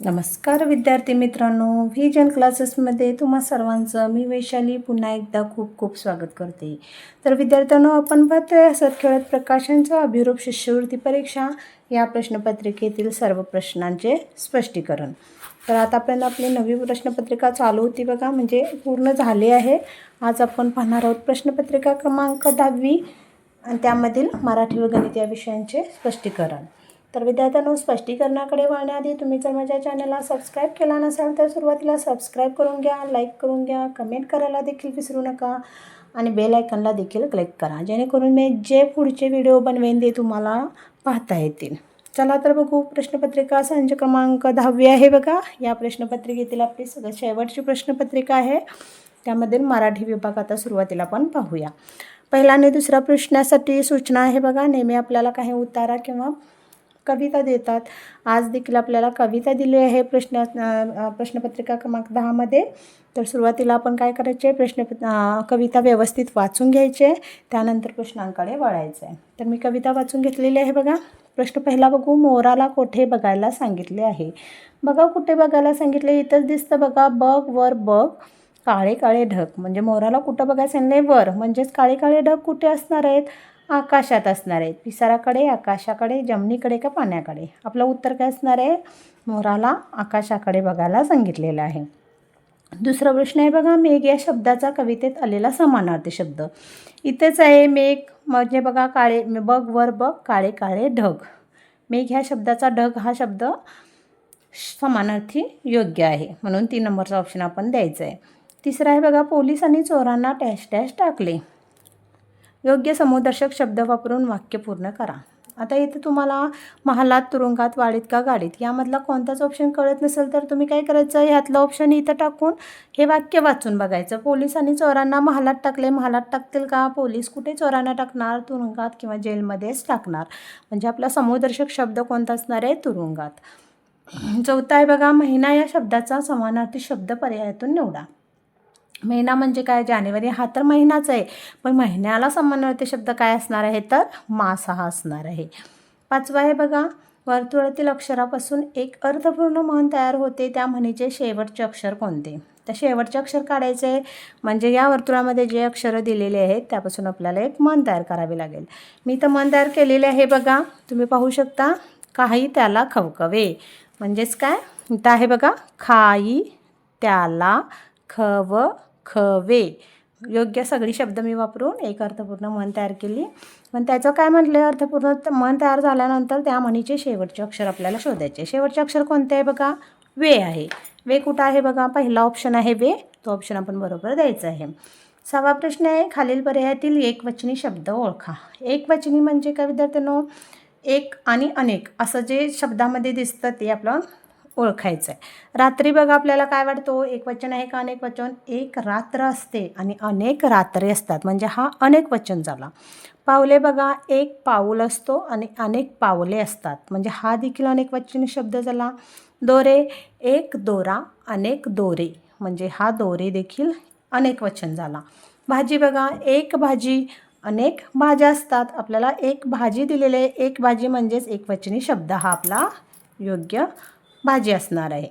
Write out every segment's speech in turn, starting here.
नमस्कार विद्यार्थी मित्रांनो व्हिजन क्लासेसमध्ये तुम्हा सर्वांचं मी वैशाली पुन्हा एकदा खूप खूप स्वागत करते. तर विद्यार्थ्यांनो आपण पाहतोय हसत खेळत प्रकाशांचा अभिरूप शिष्यवृत्ती परीक्षा या प्रश्नपत्रिकेतील सर्व प्रश्नांचे स्पष्टीकरण. तर आतापर्यंत आपली नवी प्रश्नपत्रिका चालू होती बघा म्हणजे पूर्ण झाली आहे. आज आपण पाहणार आहोत प्रश्नपत्रिका क्रमांक दहावी आणि त्यामधील मराठी व गणित या विषयांचे स्पष्टीकरण. तर विद्यार्थ्यांनो स्पष्टीकरणाकडे वळण्याआधी तुम्ही जर माझ्या चॅनलला सबस्क्राईब केला नसाल तर सुरुवातीला सबस्क्राईब करून घ्या लाईक करून घ्या कमेंट करायला देखील विसरू नका आणि बेल आयकनला देखील क्लिक करा जेणेकरून मी जे पुढचे व्हिडिओ बनवेन ते तुम्हाला पाहता येतील. चला तर बघू प्रश्नपत्रिका संच क्रमांक दहावी आहे बघा. या प्रश्नपत्रिकेतील आपली सगळ्यात शेवटची प्रश्नपत्रिका आहे. त्यामध्ये मराठी विभाग आता सुरुवातीला आपण पाहूया. पहिला आणि दुसऱ्या प्रश्नासाठी सूचना आहे बघा. नेहमी आपल्याला काही उतारा किंवा कविता देतात. आज देखील आपल्याला कविता दिली आहे प्रश्न प्रश्नपत्रिका क्रमांक दहामध्ये तर सुरुवातीला आपण काय करायचे? प्रश्न कविता व्यवस्थित वाचून घ्यायचे. त्यानंतर प्रश्नांकडे वळायचं. आहे तर मी कविता वाचून घेतलेली आहे बघा. प्रश्न पहिला बघू. मोराला कोठे बघायला सांगितले आहे? बघा कुठे बघायला सांगितले? इथंच दिसतं बघा. बघ वर बघ. काळे काळे ढग. म्हणजे मोराला कुठं बघायला सांगितले वर. म्हणजेच काळे काळे ढग कुठे असणार आहेत? आकाशात असणार आहेत. पिसाराकडे आकाशाकडे जमिनीकडे का पाण्याकडे? आपलं उत्तर काय असणार आहे? मोराला आकाशाकडे बघायला सांगितलेलं आहे. दुसरा प्रश्न आहे बघा मेघ या शब्दाचा कवितेत आलेला समानार्थी शब्द. इथेच आहे मेघ म्हणजे बघा काळे बघ वर बघ काळे काळे ढग. मेघ ह्या शब्दाचा ढग हा शब्द समानार्थी योग्य आहे. म्हणून तीन नंबरचा ऑप्शन आपण द्यायचा आहे. तिसरा आहे बघा पोलिसांनी चोरांना टॅश टॅश टाकले. योग्य समुदर्शक शब्द वापरून वाक्य पूर्ण करा. आता इथे तुम्हाला महालात तुरुंगात वाडीत का गाडीत यामधला कोणताच ऑप्शन कळत नसेल तर तुम्ही काय करायचं? ह्यातलं ऑप्शन इथं टाकून हे वाक्य वाचून बघायचं. पोलिसांनी चोरांना महालात टाकले. महालात टाकतील का? पोलीस कुठे चोरांना टाकणार? तुरुंगात किंवा जेलमध्येच टाकणार? म्हणजे आपला समुदर्शक शब्द कोणता असणार आहे? तुरुंगात. चौथा आहे बघा महिना या शब्दाचा समानार्थी शब्द पर्यायातून निवडा. महिना म्हणजे काय? जानेवारी हा तर महिनाच आहे. पण महिन्याला समन्वयते शब्द काय असणार आहे? तर मास हा असणार आहे. पाचवा आहे बघा. वर्तुळातील अक्षरापासून एक अर्थपूर्ण म्हण तयार होते. त्या म्हणीचे शेवटचे अक्षर कोणते? तर शेवटचे अक्षर काढायचे. म्हणजे या वर्तुळामध्ये जे अक्षरं दिलेले आहेत त्यापासून आपल्याला एक मन तयार करावे लागेल. मी तर मन तयार केलेले आहे बघा. तुम्ही पाहू शकता. काही त्याला खवखवे. म्हणजेच काय? इथं आहे बघा. खाई त्याला खव खवे योग्य सगळी शब्द मी वापरून एक अर्थपूर्ण मन तयार केली. पण त्याचं काय म्हटलं अर्थपूर्ण मन तयार झाल्यानंतर त्या म्हणीचे शेवटचे अक्षर आपल्याला शोधायचे. शेवटचे अक्षर कोणते आहे बघा? वे आहे. वे कुठं आहे बघा? पहिला ऑप्शन आहे वे. तो ऑप्शन आपण बरोबर द्यायचा आहे. सहावा प्रश्न आहे खालील पर्यायातील एकवचनी शब्द ओळखा. एकवचनी म्हणजे काय विद्यार्थ्यांनो? एक आणि अनेक. असं जे शब्दामध्ये दिसतं ते आपलं ओळखायचं आहे रात्री बघा आपल्याला काय वाटतो? एक वचन आहे का? अनेक वचन. एक रात्र असते आणि अनेक रात्रे असतात. म्हणजे हा अनेक वचन झाला. पावले बघा एक पाऊल असतो आणि अनेक पावले असतात. म्हणजे हा देखील अनेक वचन शब्द झाला. दोरे एक दोरा अनेक दोरे. म्हणजे हा दोरे देखील अनेक वचन झाला. भाजी बघा एक भाजी. अनेक भाज्या असतात. आपल्याला एक भाजी दिलेले एक भाजी म्हणजेच एकवचनी शब्द. हा आपला योग्य भाजी असणार आहे.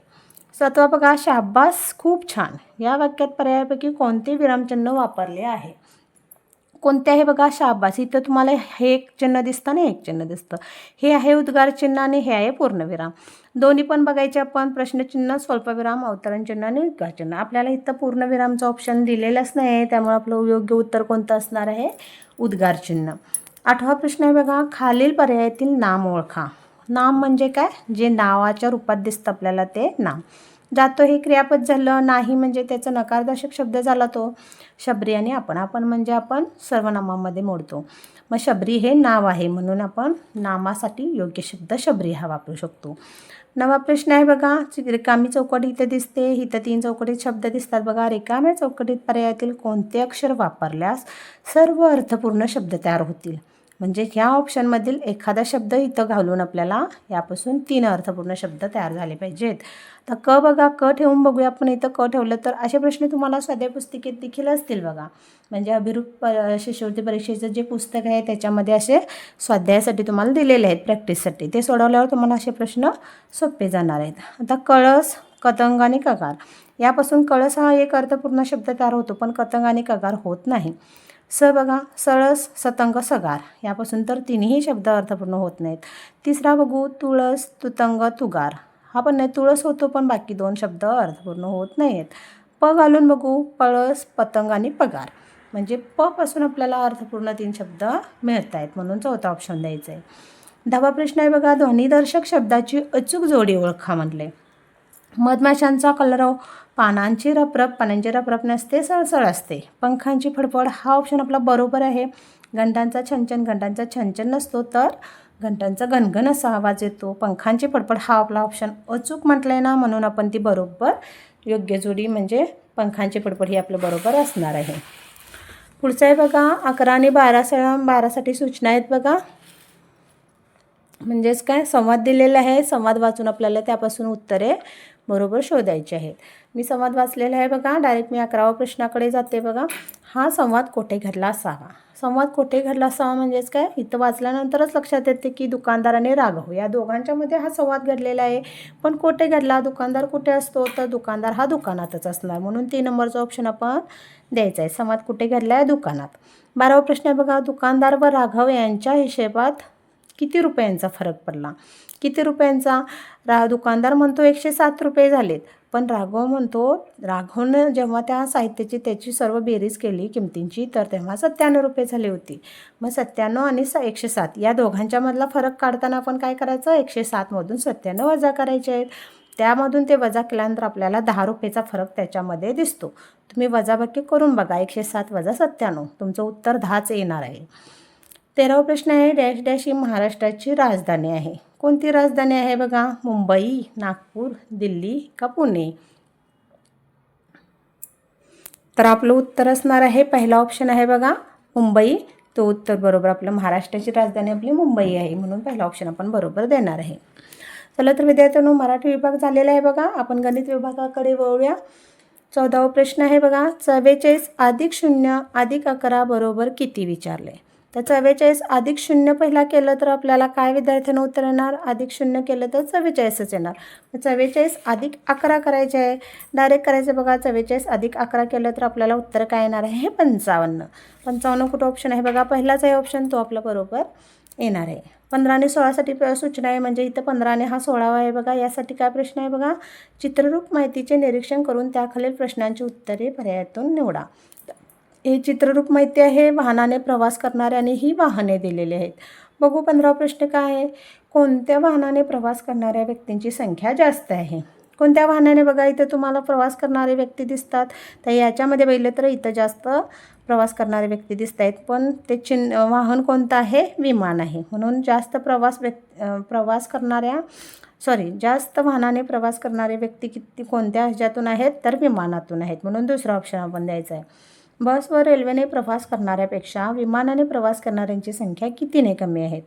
सातवा बघा शाब्बास खूप छान. या वाक्यात पर्यायापैकी कोणते विरामचिन्ह वापरले आहे? कोणते आहे बघा शाब्बास इथं तुम्हाला हे एक चिन्ह दिसतं आणि एक चिन्ह दिसतं. हे आहे उद्गार चिन्ह आणि हे आहे पूर्णविराम दोन्ही पण बघायचे आपण प्रश्नचिन्ह स्वल्पविराम अवतरण चिन्ह आणि उद्गार चिन्ह आपल्याला इथं पूर्णविरामचं ऑप्शन दिलेलंच नाही आहे त्यामुळे आपलं योग्य उत्तर कोणतं असणार आहे? उद्गार चिन्ह आठवा प्रश्न आहे बघा खालील पर्यायातील नाम ओळखा. नाम म्हणजे काय? जे नावाच्या रूपात दिसतं आपल्याला ते नाम. जातो हे क्रियापद झालं नाही म्हणजे त्याचा नकारदर्शक शब्द झाला तो. शबरी आणि आपण आपण म्हणजे आपण सर्वनामामध्ये मोडतो. मग शबरी हे नाव आहे म्हणून आपण नामासाठी योग्य शब्द शबरी हा वापरू शकतो. नवा प्रश्न आहे बघा रिकामी चौकट इथं दिसते इथं तीन चौकटीत शब्द दिसतात बघा. रिकाम्या चौकटीत पर्यायातील कोणते अक्षर वापरल्यास सर्व अर्थपूर्ण शब्द तयार होतील? म्हणजे ह्या ऑप्शनमधील एखादा शब्द इथं घालून आपल्याला यापासून तीन अर्थपूर्ण शब्द तयार झाले पाहिजेत. तर क बघा क ठेवून बघूया. आपण इथं क ठेवलं तर असे प्रश्न तुम्हाला स्वाध्याय पुस्तिकेत देखील असतील बघा. म्हणजे अभिरूप प- शिष्यवृत्ती परीक्षेचं जे पुस्तक आहे त्याच्यामध्ये असे स्वाध्यायासाठी तुम्हाला दिलेले आहेत प्रॅक्टिससाठी. ते सोडवल्यावर तुम्हाला असे प्रश्न सोपे जाणार आहेत. आता कळस कतंग आणि कगार. यापासून कळस हा एक अर्थपूर्ण शब्द तयार होतो पण कतंग आणि कगार होत नाही. स बघा सळस सतंग सगार. यापासून तर तिन्ही शब्द अर्थपूर्ण होत नाहीत. तिसरा बघू तुळस तुतंग तुगार. हा पण नाही तुळस होतो पण बाकी दोन शब्द अर्थपूर्ण होत नाही आहेत प घालून बघू पळस पतंग आणि पगार. म्हणजे प पासून आपल्याला अर्थपूर्ण तीन शब्द मिळत आहेत म्हणून चौथा ऑप्शन द्यायचा आहे दहावा प्रश्न आहे बघा ध्वनिदर्शक शब्दाची अचूक जोडी ओळखा म्हटले मधमाशांचा कलरव पानांची रपरप पानांची रपरप नसते सळसळ असते. पंखांची फडफड हा ऑप्शन आपला बरोबर आहे. घंटांचा छनछन घंटांचा छनछन नसतो तर घंटांचा घनघन असा आवाज येतो. पंखांची फडफड हा आपला ऑप्शन अचूक म्हटलं आहे ना म्हणून आपण ती बरोबर योग्य जोडी म्हणजे पंखांची फडफड ही आपलं बरोबर असणार आहे. पुढचं आहे बघा अकरा आणि बारा स बारासाठी सूचना आहेत बघा. म्हणजेच काय? संवाद दिलेला आहे. संवाद वाचून आपल्याला त्यापासून उत्तरे बरोबर शोधायचे आहेत. मी संवाद वाचलेला आहे बघा. डायरेक्ट मी अकरावा प्रश्नाकडे जाते बघा. हा संवाद कोठे घडला असावा? संवाद कोठे घडला असावा म्हणजेच काय? इथं वाचल्यानंतरच लक्षात येते की दुकानदार आणि राघव या दोघांच्यामध्ये हा संवाद घडलेला आहे. पण कोठे घडला? दुकानदार कुठे असतो? तर दुकानदार हा दुकानातच असणार. म्हणून तीन नंबरचा ऑप्शन आपण द्यायचा आहे. संवाद कुठे घडला आहे दुकानात. बारावा प्रश्न आहे बघा. दुकानदार व राघव यांच्या हिशेबात किती रुपयांचा फरक पडला? किती रुपयांचा? रा दुकानदार म्हणतो एकशे सात रुपये झालेत. पण राघव म्हणतो राघवनं जेव्हा त्या साहित्याची त्याची सर्व बेरीज केली किमतींची तर तेव्हा सत्त्याण्णव रुपये झाली होती. मग सत्त्याण्णव आणि स एकशे सात या दोघांच्यामधला फरक काढताना आपण काय करायचं? एकशे सातमधून सत्त्याण्णव वजा करायचे आहेत. त्यामधून ते वजा केल्यानंतर आपल्याला दहा रुपयेचा फरक त्याच्यामध्ये दिसतो. तुम्ही वजाबाकी करून बघा एकशे सात वजा सत्त्याण्णव. तुमचं उत्तर दहाच येणार आहे. तेरावा प्रश्न आहे डॅश डॅश ही महाराष्ट्राची राजधानी आहे. कोणती राजधानी आहे बघा? मुंबई नागपूर दिल्ली का पुणे? तर आपलं उत्तर असणार आहे. पहिला ऑप्शन आहे बघा मुंबई. तो उत्तर बरोबर आपलं महाराष्ट्राची राजधानी आपली मुंबई आहे म्हणून पहिला ऑप्शन आपण बरोबर देणार आहे. चला तर विद्यार्थ्यांनो मराठी विभाग झालेला आहे बघा. आपण गणित विभागाकडे वळूया. चौदावा प्रश्न आहे बघा. चव्वेचाळीस अधिक शून्य अधिक अकरा बरोबर किती विचारले? तर चव्वेचाळीस अधिक शून्य पहिला केलं तर आपल्याला काय विद्यार्थ्यांना उत्तर येणार? अधिक शून्य केलं तर चव्वेचाळीसच येणार. मग चव्वेचाळीस अधिक अकरा करायचे आहे. डायरेक्ट करायचं बघा चव्वेचाळीस अधिक अकरा केलं तर आपल्याला उत्तर काय येणार आहे? हे पंचावन्न. पंचावन्न कुठं ऑप्शन आहे बघा? पहिलाच आहे ऑप्शन तो आपला बरोबर येणार आहे. पंधरा आणि सोळासाठी सूचना आहे म्हणजे इथं पंधरा आणि हा सोळावा आहे बघा. यासाठी काय प्रश्न आहे बघा? चित्ररूप माहितीचे निरीक्षण करून त्याखालील प्रश्नांची उत्तरे पर्यायातून निवडा. हे चित्ररूप माहिती आहे वाहनाने प्रवास करणाऱ्याने ही वाहने दिलेली आहेत. बघू पंधरा प्रश्न काय आहे? कोणत्या वाहनाने प्रवास करणाऱ्या व्यक्तींची संख्या जास्त आहे? कोणत्या वाहनाने? बघा इथं तुम्हाला प्रवास करणारे व्यक्ती दिसतात. तर याच्यामध्ये बघितलं तर इथं जास्त प्रवास करणारे व्यक्ती दिसत आहेत. पण ते चिन वाहन कोणतं आहे? विमान आहे. म्हणून जास्त प्रवास व्यक् प्रवास करणाऱ्या सॉरी जास्त वाहनाने प्रवास करणारे व्यक्ती किती कोणत्या ह्याच्यातून आहेत? तर विमानातून आहेत. म्हणून दुसरा ऑप्शन आपण द्यायचा आहे. बस व रेल्वेने प्रवास करणाऱ्यापेक्षा विमानाने प्रवास करणाऱ्यांची संख्या कितीने कमी आहेत?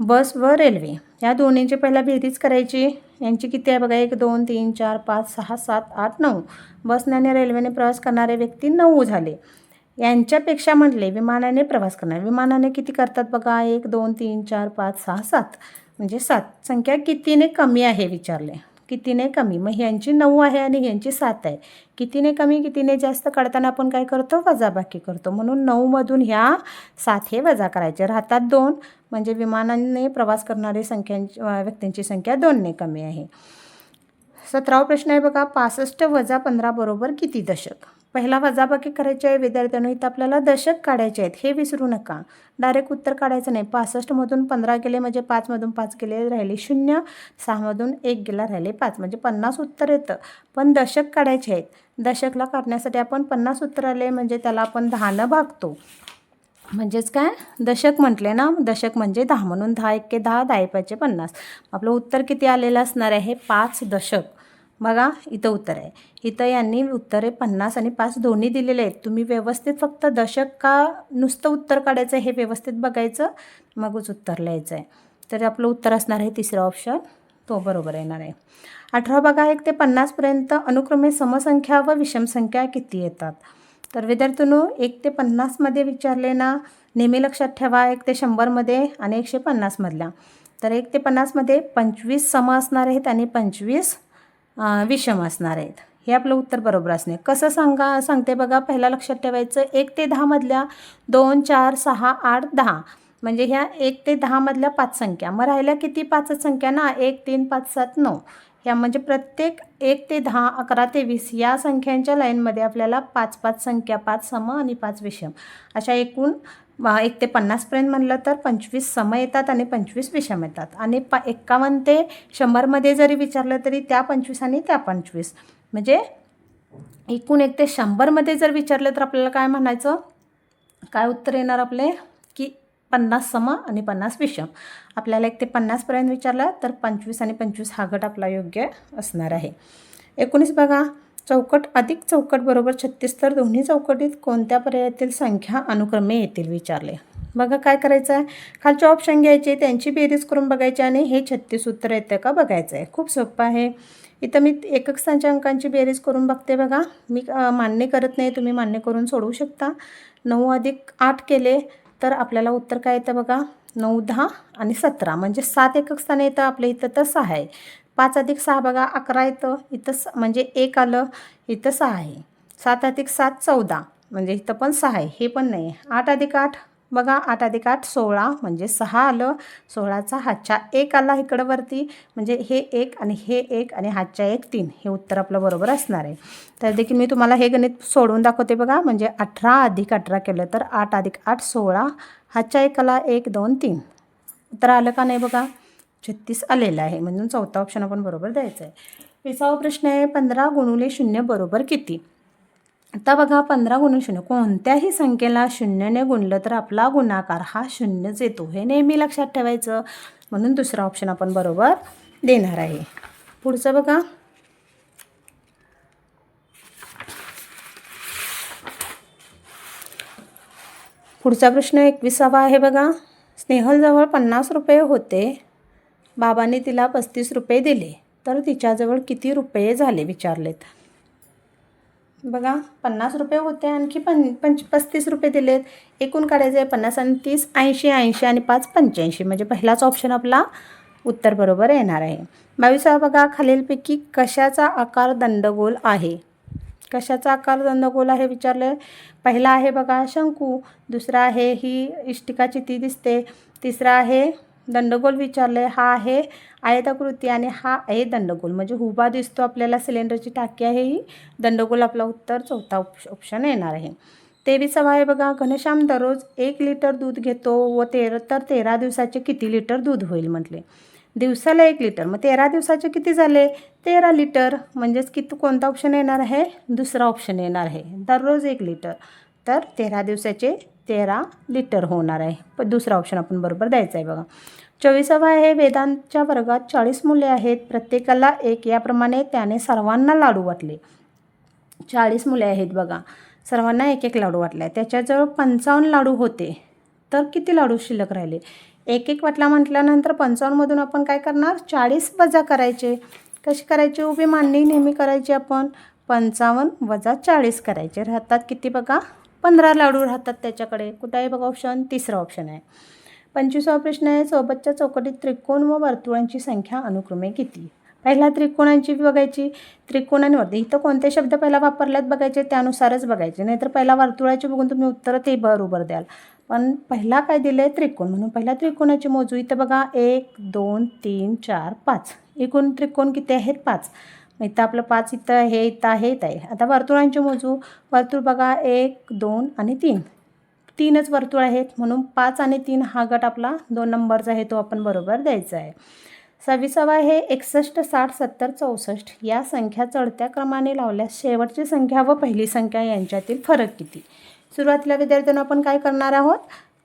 बस व रेल्वे या दोन्हींची पहिला बेरीज करायची. यांची किती आहे बघा? एक दोन तीन चार पाच सहा सात आठ नऊ. बसने आणि रेल्वेने प्रवास करणारे व्यक्ती नऊ झाले. यांच्यापेक्षा म्हटले विमानाने प्रवास करणार. विमानाने किती करतात बघा? एक दोन तीन चार पाच सहा सात. म्हणजे सात. संख्या कितीने कमी आहे विचारले. कितीने कमी. मग ह्यांची नऊ आहे आणि ह्यांची सात आहे. कितीने कमी कितीने जास्त काढताना आपण काय करतो? वजाबाकी करतो. म्हणून नऊमधून ह्या सात हे वजा करायचे. राहतात दोन. म्हणजे विमानाने प्रवास करणारे संख्यांची व्यक्तींची संख्या दोनने कमी आहे. सतरावा प्रश्न आहे बघा. पासष्ट वजा पंधरा बरोबर किती दशक? पहिला वजाबाकी करायची आहे विद्यार्थ्यांनी इथं आपल्याला दशक काढायचे आहेत. हे विसरू नका. डायरेक्ट उत्तर काढायचं नाही. पासष्टमधून पंधरा गेले म्हणजे पाचमधून पाच गेले राहिले शून्य. सहामधून एक गेला राहिले पाच. म्हणजे पन्नास उत्तर येतं. पण दशक काढायचे आहेत. दशकला काढण्यासाठी आपण पन्नास उत्तर आले म्हणजे त्याला आपण दहानं भागतो. म्हणजेच काय? दशक म्हटले ना? दशक म्हणजे दहा. म्हणून दहा एके दहा दहा पाचशे पन्नास. आपलं उत्तर किती आलेलं असणार आहे? पाच दशक. बघा इथं उत्तर आहे. इथं यांनी उत्तरे पन्नास आणि पाच दोन्ही दिलेले आहेत. तुम्ही व्यवस्थित फक्त दशक का नुसतं उत्तर काढायचं हे व्यवस्थित बघायचं मगच उत्तर लिहायचं आहे. तर आपलं उत्तर असणार आहे तिसरं ऑप्शन तो बरोबर येणार आहे. अठरा बघा एक ते पन्नासपर्यंत अनुक्रमे समसंख्या व विषमसंख्या किती येतात? तर विद्यार्थ्यांनो एक ते पन्नासमध्ये विचारले ना नेहमी लक्षात ठेवा एक ते शंभरमध्ये आणि एकशे पन्नासमधल्या तर एक ते पन्नासमध्ये पंचवीस सम असणार आहेत आणि पंचवीस विषम असणार आहेत. हे आपलं उत्तर बरोबर असणे कसं सांगा सांगते बघा पहिला लक्षात ठेवायचं एक ते दहामधल्या दोन चार सहा आठ दहा. म्हणजे ह्या एक ते दहामधल्या पाच संख्या. मग राहिल्या किती पाचच संख्या ना? एक तीन पाच सात नऊ. ह्या म्हणजे प्रत्येक एक ते दहा अकरा ते वीस या संख्यांच्या लाईनमध्ये आपल्याला पाच पाच संख्या पाच सम आणि पाच विषम. अशा एकूण एक ते पन्नासपर्यंत म्हणलं तर पंचवीस सम येतात आणि पंचवीस विषम येतात. आणि प एक्कावन्न ते शंभरमध्ये जरी विचारलं तरी त्या पंचवीस आणि त्या पंचवीस. म्हणजे एकूण एक ते शंभरमध्ये जर विचारलं तर आपल्याला काय म्हणायचं? काय उत्तर येणार आपले? की पन्नास सम आणि पन्नास विषम. आपल्याला एक ते पन्नासपर्यंत विचारलं तर पंचवीस आणि पंचवीस हा गट आपला योग्य असणार आहे. एकोणीस बघा. चौकट अधिक चौकट बरोबर छत्तीस तर दोन्ही चौकटीत कोणत्या पर्यायातील संख्या अनुक्रमे येतील विचारले. बघा काय करायचं आहे? खालचे ऑप्शन घ्यायचे त्यांची बेरीज करून बघायची आणि हे छत्तीस उत्तर येतं का बघायचं आहे. खूप सोपं आहे. इथं मी एकक स्थानच्या अंकांची बेरीज करून बघते बघा. मी मान्य करत नाही तुम्ही मान्य करून सोडवू शकता. नऊ अधिक आठ केले तर आपल्याला उत्तर काय येतं बघा? नऊ दहा आणि सतरा. म्हणजे सात एकक स्थान येतं आपल्या इथं तर सहा आहे. पाच अधिक सहा बघा अकरा येतं इथं स म्हणजे एक आलं इथं सहा आहे. सात अधिक सात चौदा. म्हणजे इथं पण सहा आहे हे पण नाही आहे. आठ अधिक आठ बघा आठ अधिक आठ सोळा. म्हणजे सहा आलं सोळाचा हातच्या एक आला इकडं वरती. म्हणजे हे एक आणि हे एक आणि हातच्या एक तीन. हे उत्तर आपलं बरोबर असणार आहे. तर देखील मी तुम्हाला हे गणित सोडवून दाखवते बघा. म्हणजे अठरा अधिक अठरा केलं तर आठ अधिक आठ सोळा. हातच्या एकाला एक दोन तीन. उत्तर आलं का नाही बघा? छत्तीस आलेलं आहे. म्हणून चौथा ऑप्शन आपण बरोबर द्यायचा आहे विसावा प्रश्न आहे पंधरा गुणुले शून्य बरोबर किती? आता बघा पंधरा गुणून शून्य. कोणत्याही संख्येला शून्यने गुणलं तर आपला गुणाकार हा शून्यच येतो. हे नेहमी लक्षात ठेवायचं. म्हणून दुसरा ऑप्शन आपण बरोबर देणार आहे. पुढचं बघा. पुढचा प्रश्न एकविसावा आहे बघा. स्नेहलजवळ पन्नास रुपये होते. बाबांनी तिला पस्तीस रुपये दिले तर तिच्याजवळ किती रुपये झाले विचारलेत? बघा पन्नास रुपये होते आणखी पं पंच पस्तीस रुपये दिलेत. एकूण काढायचे आहे पन्नास आणि तीस ऐंशी ऐंशी आणि पाच पंच्याऐंशी. म्हणजे पहिलाच ऑप्शन आपला उत्तर बरोबर येणार आहे. बावीसा बघा खालीलपैकी कशाचा आकार दंडगोल आहे? कशाचा आकार दंडगोल आहे विचारलं पहिला आहे बघा शंकू. दुसरा आहे ही इष्टिकाची ती दिसते. तिसरा आहे दंडगोल विचारले हा आहे आयताकृती आणि हा आहे दंडगोल. म्हणजे हुबा दिसतो आपल्याला सिलेंडरची टाकी आहे ही. दंडगोल आपला उत्तर चौथा ऑप्शन येणार आहे. तेविसावा आहे बघा घनश्याम दररोज एक लिटर दूध घेतो व तेर तर तेरा दिवसाचे किती लिटर दूध होईल म्हटले. दिवसाला एक लिटर. मग तेरा दिवसाचे किती झाले? तेरा लिटर. म्हणजेच किती कोणता ऑप्शन येणार आहे? दुसरा ऑप्शन येणार आहे. दररोज एक लिटर. तर तेरा दिवसाचे तेरा लिटर होणार आहे. पण दुसरा ऑप्शन आपण बरोबर द्यायचा आहे बघा. चोवीसावा आहे वेदांच्या वर्गात चाळीस मुले आहेत. प्रत्येकाला एक. याप्रमाणे त्याने सर्वांना लाडू वाटले. चाळीस मुले आहेत बघा. सर्वांना एक एक लाडू वाटला. त्याच्याजवळ पंचावन्न लाडू होते. तर किती लाडू शिल्लक राहिले? एक एक वाटला म्हटल्यानंतर पंचावन्नमधून आपण काय करणार? चाळीस वजा करायचे. कशी करायची? उभी मांडणी नेहमी करायची आपण. पंचावन्न वजा चाळीस करायचे. राहतात किती बघा? पंधरा लाडू राहतात त्याच्याकडे. कुठं आहे बघा ऑप्शन तिसरा ऑप्शन आहे. पंचवीसावा प्रश्न आहे सोबतच्या चौकटीत त्रिकोण व वर्तुळांची संख्या अनुक्रमे किती? पहिला त्रिकोणांची बघायची. त्रिकोण आणि वर्तुळ इथं कोणते शब्द पहिला वापरल्यात बघायचे? त्यानुसारच बघायचे. नाहीतर पहिला वर्तुळाचे बघून तुम्ही उत्तर ते बरोबर द्याल. पण पहिला काय दिलं आहे त्रिकोण. म्हणून पहिला त्रिकोणाची मोजू. इथं बघा एक दोन तीन चार पाच. एकूण त्रिकोण किती आहेत? पाच. इथं आपलं पाच इथं हे इथं आहे इथं आहे. आता वर्तुळांची मोजू. वर्तुळ बघा एक दोन आणि तीन. तीनच वर्तुळ आहेत. म्हणून पाच आणि तीन हा गट आपला दोन नंबरचा आहे तो आपण बरोबर द्यायचा आहे. सव्वीसावा हे एकसष्ट साठ सत्तर चौसष्ट. या संख्या चढत्या क्रमाने लावल्यास शेवटची संख्या व पहिली संख्या यांच्यातील फरक किती? सुरुवातीला विद्यार्थ्यांना आपण काय करणार आहोत?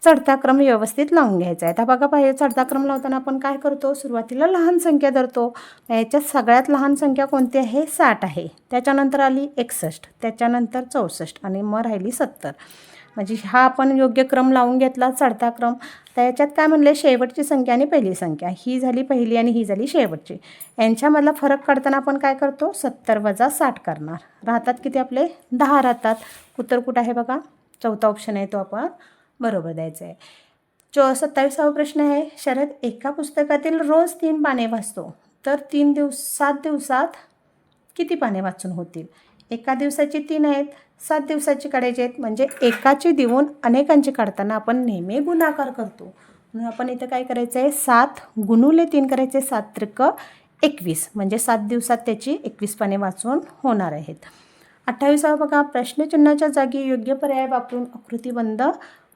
चढता क्रम व्यवस्थित लावून घ्यायचा आहे. आता बघा पाहिजे चढता क्रम लावताना आपण काय करतो? सुरुवातीला लहान संख्या धरतो. याच्यात सगळ्यात लहान संख्या कोणती आहे? साठ आहे. त्याच्यानंतर आली एकसष्ट त्याच्यानंतर चौसष्ट आणि मग राहिली सत्तर. म्हणजे हा आपण योग्य क्रम लावून घेतला चढता क्रम तर याच्यात काय म्हणले? शेवटची संख्या आणि पहिली संख्या. ही झाली पहिली आणि ही झाली शेवटची. यांच्यामधला फरक काढताना आपण काय करतो? सत्तर वजा साठ करणार. राहतात किती आपले? दहा राहतात. उत्तर कुठं आहे बघा? चौथा ऑप्शन आहे तो आपण बरोबर द्यायचं आहे चो सत्तावीसावा प्रश्न आहे शरद एका पुस्तकातील रोज तीन पाने वाचतो. तर तीन दिवस सात दिवसात किती पाने वाचून होतील? एका दिवसाची तीन आहेत सात दिवसाची काढायची आहेत. म्हणजे एकाची देऊन अनेकांची काढताना आपण नेहमी गुणाकार करतो. म्हणून आपण इथं काय करायचं आहे सात गुणुले तीन करायचे सात त्रिक एकवीस. म्हणजे सात दिवसात त्याची एकवीस पाने वाचून होणार आहेत. अठ्ठावीसावा बघा. प्रश्नचिन्हाच्या जागी योग्य पर्याय वापरून आकृतीबंध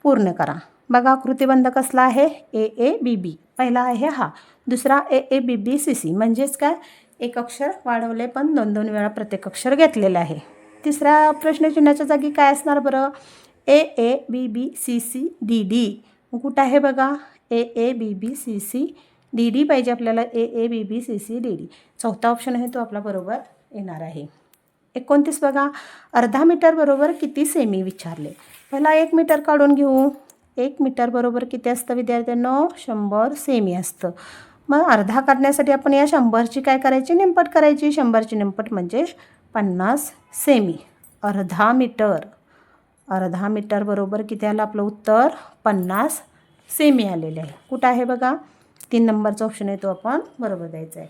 पूर्ण करा. बघा आकृतीबंध कसला आहे? ए ए बी बी. पहिला आहे हा. दुसरा ए A B B C C. म्हणजेच काय? एक अक्षर वाढवले पण दोन दोन वेळा प्रत्येक अक्षर घेतलेलं आहे. तिसऱ्या प्रश्नचिन्हाच्या जागी काय असणार बरं? A A B B C C D D. कुठं आहे बघा? A A B B C C D D पाहिजे आपल्याला. A A B B C C D D. चौथा ऑप्शन आहे तो आपला बरोबर येणार आहे. एकोणतीस बघा अर्धा मीटर बरोबर किती सेमी विचारले? पहिला एक मीटर काढून घेऊ. एक मीटर बरोबर किती असतं विद्यार्थ्यांनो? शंभर सेमी असतं. मग अर्धा काढण्यासाठी आपण या शंभरची काय करायची? निंपट करायची. शंभरची निंपट म्हणजे पन्नास सेमी अर्धा मीटर. अर्धा मीटर बरोबर किती आलं आपलं उत्तर? पन्नास सेमी आलेले आहे. कुठं आहे बघा? तीन नंबरचा ऑप्शन आहे तो आपण बरोबर द्यायचा आहे.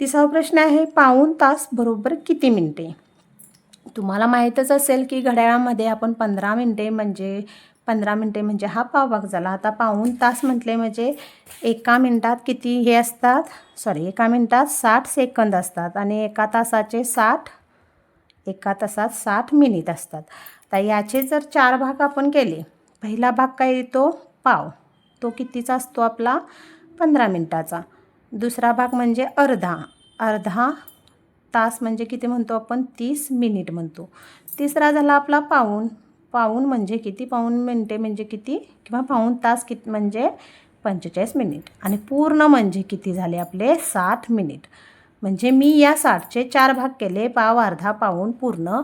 तिसरा प्रश्न आहे पाऊण तास बरोबर किती मिनटे? तुम्हाला माहीतच असेल की घड्याळामध्ये आपण पंधरा मिनटे म्हणजे पंधरा मिनटे म्हणजे हा पाव भाग झाला. आता पाऊण तास म्हटले म्हणजे एका मिनटात किती हे असतात? सॉरी एका मिनटात साठ सेकंद असतात आणि एका तासाचे साठ एका तासात साठ मिनिट असतात. तर याचे जर चार भाग आपण केले पहिला भाग काय येतो? पाव. तो कितीचा असतो आपला? पंधरा मिनटाचा. दुसरा भाग म्हणजे अर्धा. अर्धा तास म्हणजे किती म्हणतो आपण? तीस मिनिट म्हणतो. तिसरा झाला आपला पाऊण पाऊण म्हणजे किती? पाऊण मिनटे म्हणजे किती? किंवा पाऊण तास किती म्हणजे पंचेचाळीस मिनिट. आणि पूर्ण म्हणजे किती झाले आपले? साठ मिनिट. म्हणजे मी या साठचे चार भाग केले. पाव अर्धा पाऊण पूर्ण.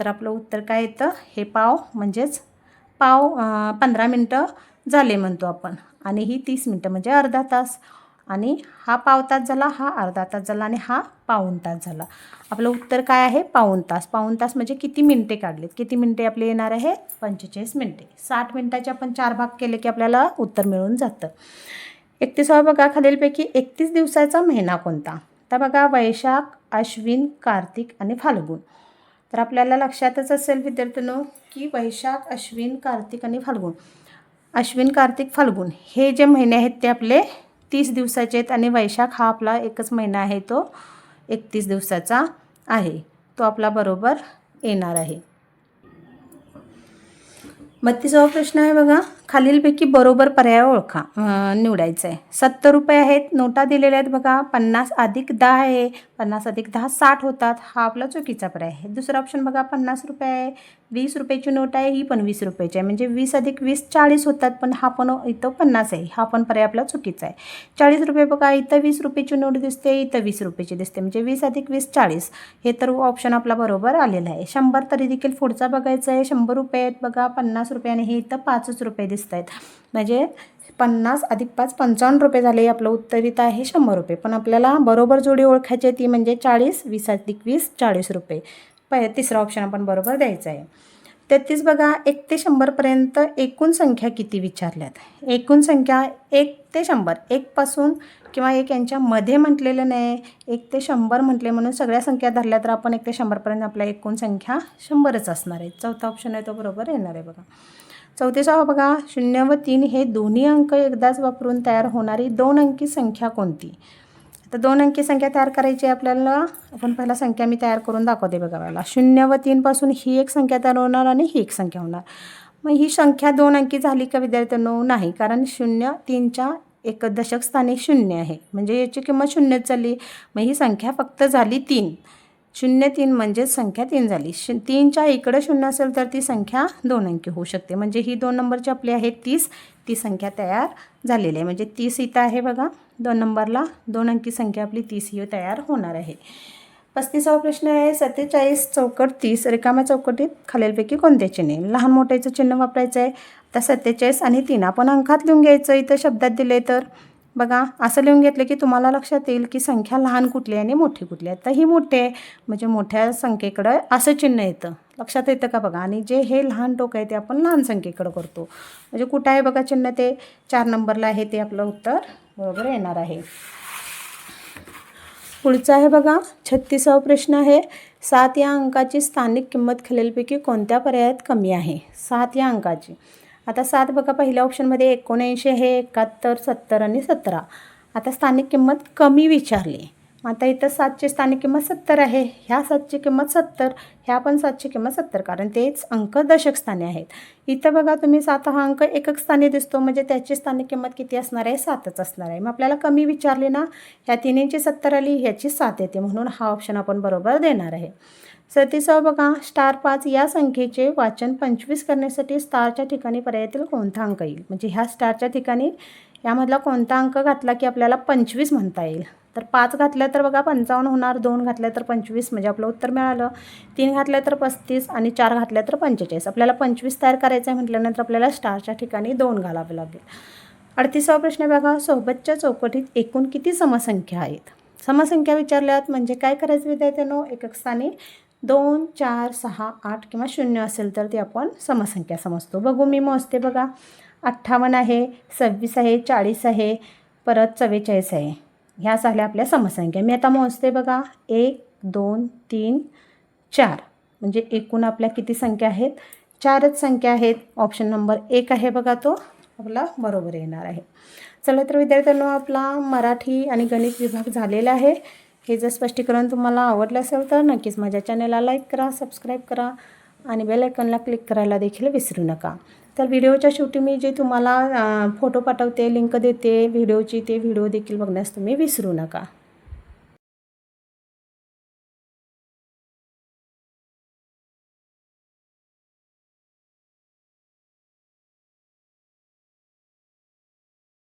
तर आपलं उत्तर काय येतं? हे पाव म्हणजेच पाव पंधरा मिनटं झाले म्हणतो आपण. आणि ही तीस मिनटं म्हणजे अर्धा तास. आणि हा पाव तास झाला हा अर्धा तास झाला आणि हा पाऊण तास झाला. आपलं उत्तर काय आहे? पाऊण तास. पाऊण तास म्हणजे किती मिनटे काढलेत? किती मिनटे आपले येणार आहे? पंचेचाळीस मिनटे. साठ मिनटाचे आपण चार भाग केले की आपल्याला उत्तर मिळून जातं. एकतीसावा बघा खालीलपैकी एकतीस दिवसाचा महिना कोणता? तर बघा वैशाख अश्विन कार्तिक आणि फाल्गुन. तर आपल्याला लक्षातच असेल विद्यार्थ्यांनो की वैशाख अश्विन कार्तिक आणि फाल्गुन. अश्विन कार्तिक फाल्गुन हे जे महिने आहेत ते आपले तीस दिवसाचे आहेत आणि वैशाख हा आपला एकच महिना आहे तो एकतीस दिवसाचा आहे. तो आपला बरोबर येणार आहे. बत्तीसावा प्रश्न आहे बघा. खालीलपैकी बरोबर पर्याय ओळखा. निवडायचं आहे सत्तर रुपये आहेत नोटा दिलेल्या आहेत बघा. पन्नास अधिक दहा आहे. पन्नास अधिक दहा साठ होतात. हा आपला चुकीचा पर्याय आहे. दुसरा ऑप्शन बघा पन्नास रुपये आहे. वीस रुपयाची नोट आहे ही पण वीस रुपयाची आहे. म्हणजे वीस अधिक वीस चाळीस होतात पण हा पण इथं पन्नास आहे. हा पण पर्याय आपला चुकीचा आहे. चाळीस रुपये बघा इथं वीस रुपयाची नोट दिसते इथं वीस रुपयाची दिसते. म्हणजे वीस अधिक वीस चाळीस. हे तर ऑप्शन आपला बरोबर आलेला आहे. शंभर तरी देखील पुढचा बघायचा आहे. शंभर रुपये आहेत बघा पन्नास रुपये आणि हे इथं पाचच रुपये दिसते आहेत म्हणजे पन्नास अधिक पाच पंचावन्न रुपये झाले आपलं उत्तरित आहे शंभर रुपये. पण आपल्याला बरोबर जोडी ओळखायची आहे ती म्हणजे चाळीस वीस अधिक वीस चाळीस रुपये. प तिसरा ऑप्शन आपण बरोबर द्यायचा आहे. तेहतीस बघा एक ते शंभरपर्यंत एकूण संख्या किती विचारल्यात? एकूण संख्या एक ते शंभर. एकपासून किंवा एक यांच्यामध्ये म्हटलेलं नाही एक ते शंभर म्हटले म्हणून सगळ्या संख्या धरल्या तर आपण एक ते शंभरपर्यंत आपल्या एकूण संख्या शंभरच असणार आहे. चौथा ऑप्शन आहे तो बरोबर येणार आहे बघा. चौथीसावा बघा. शून्य व तीन हे दोन्ही अंक एकदाच वापरून तयार होणारी दोन अंकी संख्या कोणती? आता दोन अंकी संख्या तयार करायची आहे आपल्याला. आपण पहिला संख्या मी तयार करून दाखवते बघा मला शून्य व तीनपासून ही एक संख्या तयार होणार आणि ही एक संख्या होणार. मग ही संख्या दोन अंकी झाली का विद्यार्थ्यांनो? नाही. कारण शून्य तीनच्या एक दशक स्थानी शून्य आहे. म्हणजे याची किंमत शून्यच झाली मग ही संख्या फक्त झाली तीन. शून्य तीन म्हणजेच संख्या तीन झाली. श तीनच्या इकडं शून्य असेल तर ती संख्या दोन अंकी होऊ शकते. म्हणजे ही दोन नंबरची आपली आहे तीस. ती संख्या तयार झालेली आहे. म्हणजे तीस इथं आहे बघा. दोन नंबरला दोन अंकी संख्या आपली तीस ही तयार होणार आहे. पस्तीसावा प्रश्न आहे सत्तेचाळीस चौकट तीस. रिकाम्या चौकटीत खालीलपैकी कोणते चिन्ह? लहान मोठ्याचं चिन्ह वापरायचं आहे आता सत्तेचाळीस आणि तीन. आपण अंकात लिहून घ्यायचं इथं शब्दात दिले तर. बघा असं लिहून घेतलं की तुम्हाला लक्षात येईल की संख्या लहान कुठली आहे आणि मोठी कुठली आहे. तर ही मोठी आहे म्हणजे मोठ्या संख्येकडं असं चिन्ह येतं. लक्षात येतं का बघा? आणि जे हे लहान टोक आहे ते आपण लहान संख्येकडं करतो. म्हणजे कुठं आहे बघा चिन्ह ते? चार नंबरला आहे ते आपलं उत्तर बरोबर येणार आहे. पुढचा आहे बघा छत्तीसावा प्रश्न आहे सात या अंकाची स्थानिक किंमत खालीलपैकी कोणत्या पर्यायात कमी आहे? सात या अंकाची. आता सात बघा पहिल्या ऑप्शनमध्ये एकोणऐंशी आहे एकाहत्तर सत्तर आणि सतरा. आता स्थानिक किंमत कमी विचारली. आता इथं सातची स्थानिक किंमत सत्तर आहे. ह्या सातची किंमत सत्तर ह्या पण सातची किंमत सत्तर कारण तेच अंक दशक स्थानी आहेत. इथं बघा तुम्ही सात हा अंक एकक स्थानी दिसतो म्हणजे त्याची स्थानिक किंमत किती असणार आहे? सातच असणार आहे. मग आपल्याला कमी विचारली ना ह्या तिन्हीची सत्तर आली ह्याची सात येते म्हणून हा ऑप्शन आपण बरोबर देणार आहे. सतीसाव बघा स्टार पाच या संख्येचे वाचन पंचवीस करण्यासाठी स्टारच्या ठिकाणी पर्यायातील कोणता अंक येईल? म्हणजे ह्या स्टारच्या ठिकाणी यामधला कोणता अंक घातला की आपल्याला पंचवीस म्हणता येईल? तर पाच घातल्या तर बघा पंचावन्न होणार दोन घातल्या तर पंचवीस म्हणजे आपलं उत्तर मिळालं. तीन घातल्या तर पस्तीस आणि चार घातल्या तर पंचेचाळीस. आपल्याला पंचवीस तयार करायचं आहे म्हटल्यानंतर आपल्याला स्टारच्या ठिकाणी दोन घालावे लागेल. अडतीसावा प्रश्न बघा सोबतच्या चौकटीत एकूण किती समसंख्या आहेत? समसंख्या विचारल्यात म्हणजे काय करायचं विद्यार्थ्यांनो? एकक स्थानी दोन चार सहा आठ किंवा शून्य असेल तर ती आपण समसंख्या समजतो. बघू मी मोजते बघा. अठ्ठावन्न आहे सव्वीस आहे चाळीस आहे परत चव्वेचाळीस आहे. ह्या झाल्या आपल्या समसंख्या. मी आता मोजते बघा. एक दोन तीन चार. म्हणजे एकूण आपल्या किती संख्या आहेत? चारच संख्या आहेत. ऑप्शन नंबर एक आहे बघा तो. आपला बरोबर येणार आहे. चला तर विद्यार्थ्यांना आपला मराठी आणि गणित विभाग झालेला आहे. हे जर स्पष्टीकरण तुम्हाला आवडलं असेल तर नक्कीच माझ्या चॅनलला लाईक करा सबस्क्राईब करा आणि बेल आयकॉनला क्लिक करायला देखील विसरू नका. तर व्हिडिओच्या शेवटी मी जे तुम्हाला फोटो पाठवते लिंक देते व्हिडिओची ते व्हिडिओ देखील बघण्यास तुम्ही विसरू नका.